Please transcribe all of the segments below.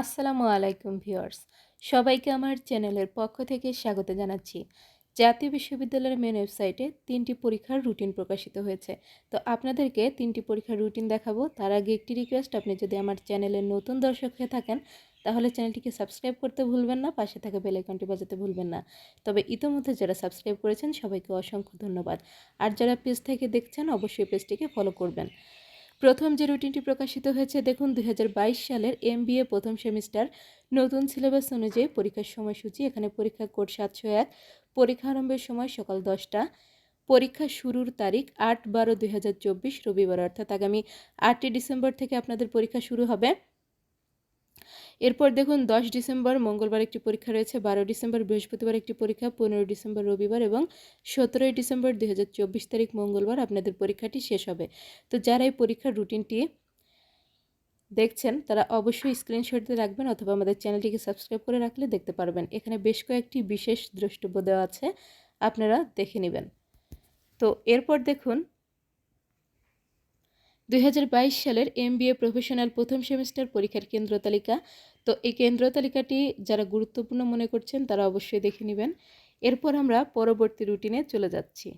আসসালামু আলাইকুম ভিউয়ার্স। সবাইকে আমার চ্যানেলের পক্ষ থেকে স্বাগত জানাচ্ছি। জাতীয় বিশ্ববিদ্যালয়ের মেন ওয়েবসাইটে তিনটি পরীক্ষার রুটিন প্রকাশিত হয়েছে। তো আপনাদেরকে তিনটি পরীক্ষার রুটিন দেখাবো। তার আগে একটি রিকোয়েস্ট আপনি যদি আমার চ্যানেলের নতুন দর্শক হয়ে থাকেন, তাহলে চ্যানেলটিকে সাবস্ক্রাইব করতে ভুলবেন না, পাশে থাকা বেল আইকনটি বাজাতে ভুলবেন না। তবে ইতোমধ্যে যারা সাবস্ক্রাইব করেছেন, সবাইকে অসংখ্য ধন্যবাদ। আর যারা পেজ থেকে দেখছেন, অবশ্যই পেজটিকে ফলো করবেন। প্রথম যে রুটিনটি প্রকাশিত হয়েছে, দেখুন দুই হাজার বাইশ সালের এম প্রথম সেমিস্টার, নতুন সিলেবাস অনুযায়ী পরীক্ষার সময়সূচি, এখানে পরীক্ষা কোড সাতশো এক, পরীক্ষা আরম্ভের সময় সকাল দশটা, পরীক্ষা শুরুর তারিখ আট বারো দুই রবিবার, অর্থাৎ আগামী আটই ডিসেম্বর থেকে আপনাদের পরীক্ষা শুরু হবে। এরপর দেখুন, দশ ডিসেম্বর, মঙ্গলবার একটি পরীক্ষা রয়েছে, বারো ডিসেম্বর, বৃহস্পতিবার একটি পরীক্ষা, পনেরো ডিসেম্বর, রবিবার এবং সতেরোই ডিসেম্বর দুই হাজার চব্বিশ তারিখ মঙ্গলবার আপনাদের পরীক্ষাটি শেষ হবে। তো যারা এই পরীক্ষার রুটিনটি দেখছেন, তারা অবশ্যই স্ক্রিনশট রাখবেন অথবা আমাদের চ্যানেলটিকে সাবস্ক্রাইব করে রাখলে দেখতে পারবেন। এখানে বেশ কয়েকটি বিশেষ দ্রষ্টব্য দেওয়া আছে, আপনারা দেখে নেবেন। তো এরপর দেখুন দুই হাজার বাইশ সালের এম প্রফেশনাল প্রথম সেমিস্টার পরীক্ষার কেন্দ্র তালিকা। তো এই কেন্দ্র তালিকাটি যারা গুরুত্বপূর্ণ মনে করছেন, তারা অবশ্যই দেখে নেবেন। এরপর আমরা পরবর্তী রুটিনে চলে যাচ্ছি।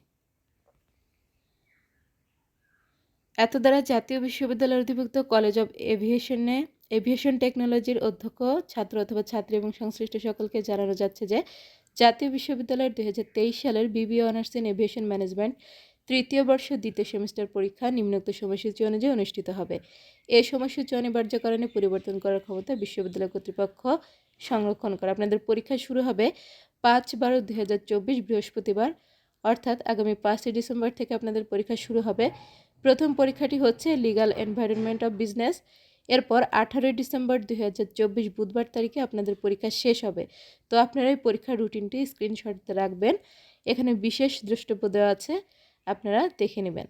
এত দ্বারা জাতীয় বিশ্ববিদ্যালয়ের অধিভুক্ত কলেজ অব এভিয়েশনে, এভিয়েশন টেকনোলজির অধ্যক্ষ, ছাত্র অথবা ছাত্রী এবং সংশ্লিষ্ট সকলকে জানানো যাচ্ছে যে, জাতীয় বিশ্ববিদ্যালয়ের দুই হাজার তেইশ সালের BBA honours in aviation management তৃতীয় বর্ষ দ্বিতীয় সেমিস্টার পরীক্ষা নিম্নোক্ত সময়সূচি অনুযায়ী অনুষ্ঠিত হবে। এ সময়সূচি অনিবার্য কারণে পরিবর্তন করার ক্ষমতা বিশ্ববিদ্যালয় কর্তৃপক্ষ সংরক্ষণ করে। আপনাদের পরীক্ষা শুরু হবে পাঁচ বারো দুই বৃহস্পতিবার, অর্থাৎ আগামী পাঁচই ডিসেম্বর থেকে আপনাদের পরীক্ষা শুরু হবে। প্রথম পরীক্ষাটি হচ্ছে লিগাল এনভায়রনমেন্ট অফ বিজনেস এরপর আঠারোই ডিসেম্বর দুই হাজার চব্বিশ বুধবার তারিখে আপনাদের পরীক্ষা শেষ হবে। তো আপনারা এই পরীক্ষার রুটিনটি স্ক্রিনশট রাখবেন। এখানে বিশেষ দ্রষ্টব্য দেওয়া আছে। আপনারা দেখে নেবেন।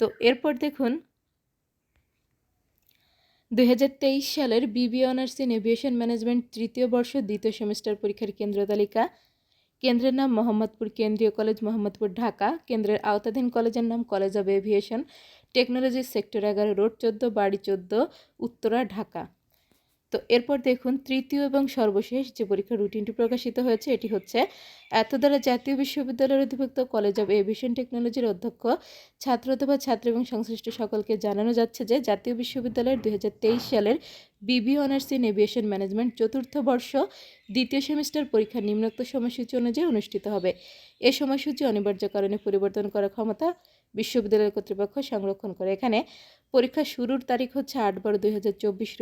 তো এরপর দেখুন দু হাজার তেইশ সালের বিবি অনার্স ইন এভিয়েশন ম্যানেজমেন্ট তৃতীয় বর্ষ দ্বিতীয় সেমিস্টার পরীক্ষার কেন্দ্র তালিকা। কেন্দ্রের নাম মোহাম্মদপুর কেন্দ্রীয় কলেজ, মোহাম্মদপুর, ঢাকা। কেন্দ্রের আওতাধীন কলেজের নাম college of aviation, technology sector এগারো, রোড চোদ্দ, বাড়ি চোদ্দ, উত্তরা, ঢাকা। তো এরপর দেখুন, তৃতীয় এবং সর্বশেষ যে পরীক্ষার রুটিনটি প্রকাশিত হয়েছে, এটি হচ্ছে এত দ্বারা জাতীয় বিশ্ববিদ্যালয়ের অধিভুক্ত কলেজ অব এভিয়েশন টেকনোলজির অধ্যক্ষ, ছাত্র অথবা ছাত্র এবং সংশ্লিষ্ট সকলকে জানানো যাচ্ছে যে, জাতীয় বিশ্ববিদ্যালয়ের দুই হাজার তেইশ সালের বিবি অনার্স ইন এভিয়েশন ম্যানেজমেন্ট চতুর্থ বর্ষ দ্বিতীয় সেমিস্টার পরীক্ষা নিম্নোক্ত সময়সূচি অনুযায়ী অনুষ্ঠিত হবে। এ সময়সূচি অনিবার্য কারণে পরিবর্তন করার ক্ষমতা বিশ্ববিদ্যালয় কর্তৃপক্ষ সংরক্ষণ করে। এখানে পরীক্ষা শুরুর তারিখ হচ্ছে আট বারো দুই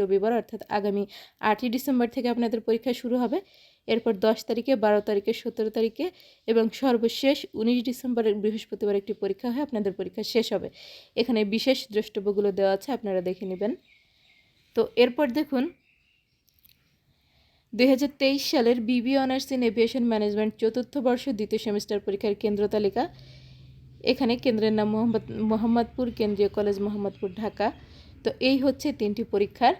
রবিবার, অর্থাৎ আগামী আটই ডিসেম্বর থেকে আপনাদের পরীক্ষা শুরু হবে। এরপর দশ তারিখে, বারো তারিখে, সতেরো তারিখে এবং সর্বশেষ উনিশ ডিসেম্বরের বৃহস্পতিবার একটি পরীক্ষা হয়, আপনাদের পরীক্ষা শেষ হবে। এখানে বিশেষ দ্রষ্টব্যগুলো দেওয়া আছে, আপনারা দেখে নেবেন। তো এরপর দেখুন, দুই হাজার তেইশ সালের বিবি অনার্স ইন এভিয়েশন ম্যানেজমেন্ট চতুর্থ বর্ষ দ্বিতীয় সেমিস্টার পরীক্ষার কেন্দ্র তালিকা। এখানে কেন্দ্রের নাম মোহাম্মদ, মোহাম্মদপুর, কেন্দ্রীয় কলেজ মোহাম্মদপুর, ঢাকা। তো এই হচ্ছে তিনটি পরীক্ষার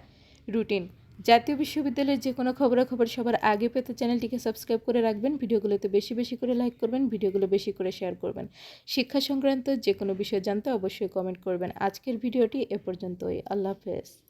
রুটিন। জাতীয় বিশ্ববিদ্যালয়ের যে কোনো খবরাখবর সবার আগে পেতে চ্যানেলটিকে সাবস্ক্রাইব করে রাখবেন। ভিডিওগুলোতে বেশি বেশি করে লাইক করবেন, ভিডিওগুলো বেশি করে শেয়ার করবেন। শিক্ষা সংক্রান্ত যে কোনো বিষয় জানতে অবশ্যই কমেন্ট করবেন। আজকের ভিডিওটি এ পর্যন্তই। আল্লাহ হাফেজ।